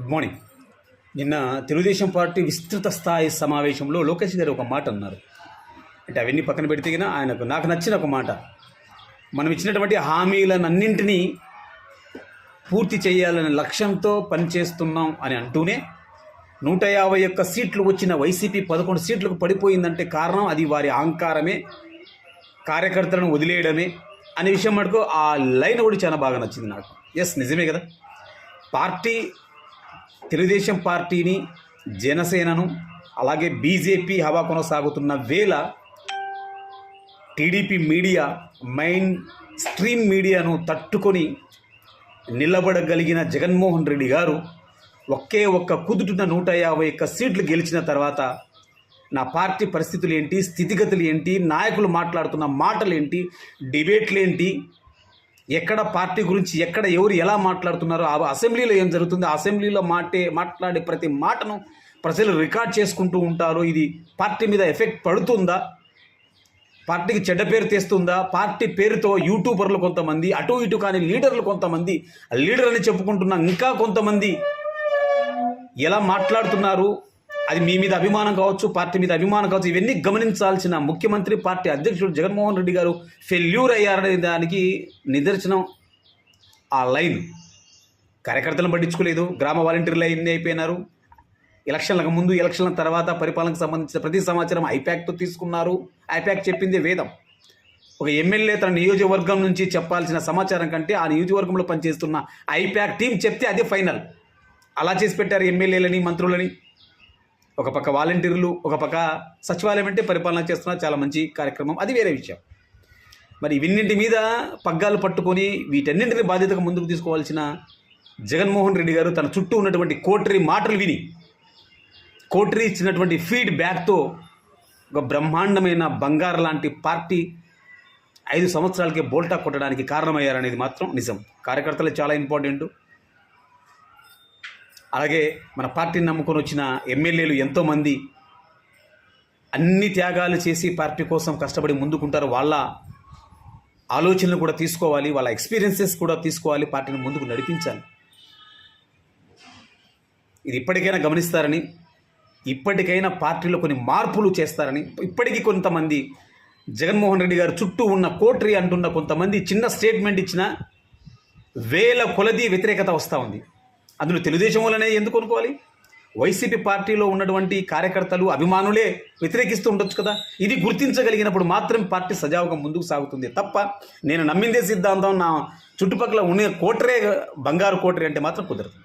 Good morning. నిన్న Telugu Desam party విస్తృత స్థాయి సమావేశంలో లోకేష్ గారు ఒక మాట అన్నారు. అంటే అవన్నీ పక్కన పెడితే ఆయనకు నాకు నచ్చిన ఒక మాట. మనం ఇచ్చినటువంటి హామీలనన్నింటినీ పూర్తి చేయాలనే లక్ష్యంతో పనిచేస్తున్నాం అని అంటూనే నూట యాభై ఒక్క సీట్లు వచ్చిన వైసీపీ పదకొండు సీట్లకు పడిపోయిందంటే కారణం అది వారి అహంకారమే కార్యకర్తలను వదిలేయడమే అనే విషయం మటుకు ఆ లైన్ కూడా చాలా బాగా నచ్చింది నాకు. ఎస్ నిజమే కదా. పార్టీ తెలుగుదేశం పార్టీని జనసేనను అలాగే బీజేపీ హవా కొనసాగుతున్న వేళ టీడీపీ మీడియా మెయిన్ స్ట్రీమ్ మీడియాను తట్టుకొని నిలబడగలిగిన జగన్మోహన్ రెడ్డి గారు ఒకే ఒక్క కుదుటిన నూట యాభై ఒక్క సీట్లు గెలిచిన తర్వాత నా పార్టీ పరిస్థితులు ఏంటి స్థితిగతులు ఏంటి నాయకులు మాట్లాడుతున్న మాటలు ఏంటి డిబేట్లు ఏంటి ఎక్కడ పార్టీ గురించి ఎక్కడ ఎవరు ఎలా మాట్లాడుతున్నారో ఆ అసెంబ్లీలో ఏం జరుగుతుందో ఆ అసెంబ్లీలో మాటే మాట్లాడే ప్రతి మాటను ప్రజలు రికార్డ్ చేసుకుంటూ ఉంటారు. ఇది పార్టీ మీద ఎఫెక్ట్ పడుతుందా? పార్టీకి చెడ్డ పేరు తెస్తుందా? పార్టీ పేరుతో యూట్యూబర్లు కొంతమంది అటు ఇటు కానీ లీడర్లు కొంతమంది లీడర్ అని చెప్పుకుంటున్న ఇంకా కొంతమంది ఎలా మాట్లాడుతున్నారు? అది మీ మీద అభిమానం కావచ్చు పార్టీ మీద అభిమానం కావచ్చు ఇవన్నీ గమనించాల్సిన ముఖ్యమంత్రి పార్టీ అధ్యక్షుడు జగన్మోహన్ రెడ్డి గారు ఫెల్యూర్ అయ్యారనే దానికి నిదర్శనం. ఆ లైన్ కార్యకర్తలను పట్టించుకోలేదు గ్రామ వాలంటీర్లు ఎన్ని అయిపోయినారు. ఎలక్షన్లకు ముందు ఎలక్షన్ల తర్వాత పరిపాలనకు సంబంధించిన ప్రతి సమాచారం ఐప్యాక్తో తీసుకున్నారు. ఐప్యాక్ చెప్పింది వేదం. ఒక ఎమ్మెల్యే తన నియోజకవర్గం నుంచి చెప్పాల్సిన సమాచారం కంటే ఆ నియోజకవర్గంలో పనిచేస్తున్న ఐప్యాక్ టీం చెప్తే అదే ఫైనల్. అలా చేసి పెట్టారు ఎమ్మెల్యేలని మంత్రులని. ఒక పక్క వాలంటీర్లు ఒక పక్క సచివాలయం అంటే పరిపాలన చేస్తున్న చాలా మంచి కార్యక్రమం. అది వేరే విషయం. మరి ఇవన్నింటి మీద పగ్గాలు పట్టుకొని వీటన్నింటిని బాధ్యతగా ముందుకు తీసుకోవాల్సిన జగన్మోహన్ రెడ్డి గారు తన చుట్టూ ఉన్నటువంటి కోటరీ మాటలు విని కోటరీ ఇచ్చినటువంటి ఫీడ్ బ్యాక్తో ఒక బ్రహ్మాండమైన బంగారు లాంటి పార్టీ ఐదు సంవత్సరాలకే బోల్టా కొట్టడానికి కారణమయ్యారనేది మాత్రం నిజం. కార్యకర్తలు చాలా ఇంపార్టెంట్. అలాగే మన పార్టీని నమ్ముకొని వచ్చిన ఎమ్మెల్యేలు ఎంతోమంది అన్ని త్యాగాలు చేసి పార్టీ కోసం కష్టపడి ముందుకుంటారు. వాళ్ళ ఆలోచనలు కూడా తీసుకోవాలి. వాళ్ళ ఎక్స్పీరియన్సెస్ కూడా తీసుకోవాలి. పార్టీని ముందుకు నడిపించాలి. ఇది ఇప్పటికైనా గమనిస్తారని ఇప్పటికైనా పార్టీలో కొన్ని మార్పులు చేస్తారని ఇప్పటికీ కొంతమంది జగన్మోహన్ రెడ్డి గారు చుట్టూ ఉన్న కోట్రీ అంటున్న కొంతమంది చిన్న స్టేట్మెంట్ ఇచ్చిన వేల కొలది వ్యతిరేకత వస్తూ ఉంది. అందులో తెలుగుదేశం వల్లనే ఎందుకు అనుకోవాలి వైసీపీ పార్టీలో ఉన్నటువంటి కార్యకర్తలు అభిమానులే వ్యతిరేకిస్తూ ఉండొచ్చు కదా? ఇది గుర్తించగలిగినప్పుడు మాత్రం పార్టీ సజావుగా ముందుకు సాగుతుంది తప్ప నేను నమ్మిందే సిద్ధాంతం నా చుట్టుపక్కల ఉండే కోటరే బంగారు కోటరే అంటే మాత్రం కుదరదు.